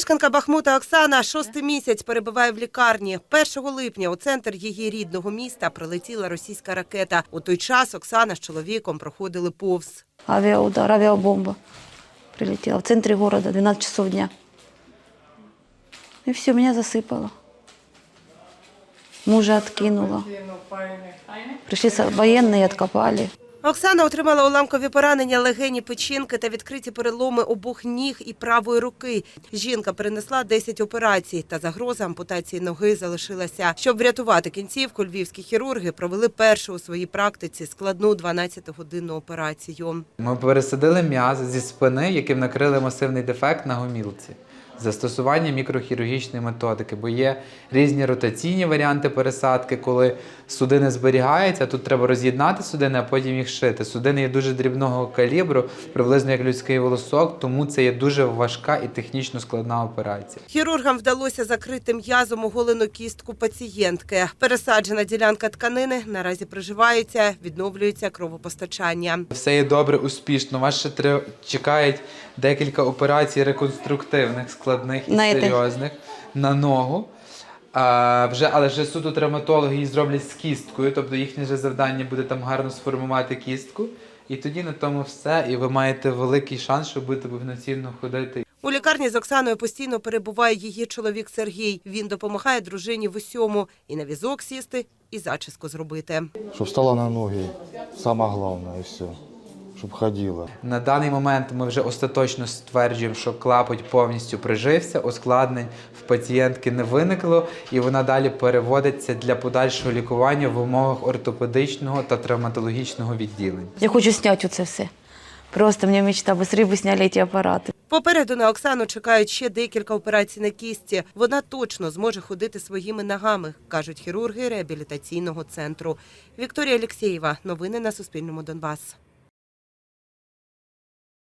Мешканка Бахмута Оксана шостий місяць перебуває в лікарні. 1 липня у центр її рідного міста прилетіла російська ракета. У той час Оксана з чоловіком проходили повз. Авиаудар, авиабомба прилетела в центре города, 12 часов дня. И все, меня засыпало. Мужа откинуло. Пришли со- военные, откопали. Оксана отримала уламкові поранення легені, печінки та відкриті переломи обох ніг і правої руки. Жінка перенесла 10 операцій, та загроза ампутації ноги залишилася. Щоб врятувати кінцівку, львівські хірурги провели першу у своїй практиці складну 12-годинну операцію. Ми пересадили м'яз зі спини, яким накрили масивний дефект на гомілці. Застосування мікрохірургічної методики, бо є різні ротаційні варіанти пересадки, коли судини зберігаються, тут треба роз'єднати судини, а потім їх шити. Судини є дуже дрібного калібру, приблизно як людський волосок, тому це є дуже важка і технічно складна операція. Хірургам вдалося закрити м'язом оголену кістку пацієнтки. Пересаджена ділянка тканини наразі приживається, відновлюється кровопостачання. Все є добре, успішно. Вас ще чекають декілька операцій реконструктивних, складних і На серйозних на ногу. А, вже, але вже суто травматологи її зроблять з кісткою, тобто їхнє же завдання буде там гарно сформувати кістку. І тоді на тому все, і ви маєте великий шанс, щоб будете повноцінно ходити. У лікарні з Оксаною постійно перебуває її чоловік Сергій. Він допомагає дружині в усьому і на візок сісти, і зачіску зробити. Щоб стала на ноги, саме головне, і все Щоб ходила. На даний момент ми вже остаточно стверджуємо, що клапоть повністю прижився, ускладнень в пацієнтки не виникло, і вона далі переводиться для подальшого лікування в умовах ортопедичного та травматологічного відділень. Я хочу снять оце все. Просто у меня мечта, быстрее бы сняли эти аппараты. Попереду на Оксану чекають ще декілька операцій на кісті. Вона точно зможе ходити своїми ногами, кажуть хірурги реабілітаційного центру. Вікторія Алєксєєва. Новини на Суспільному Донбас.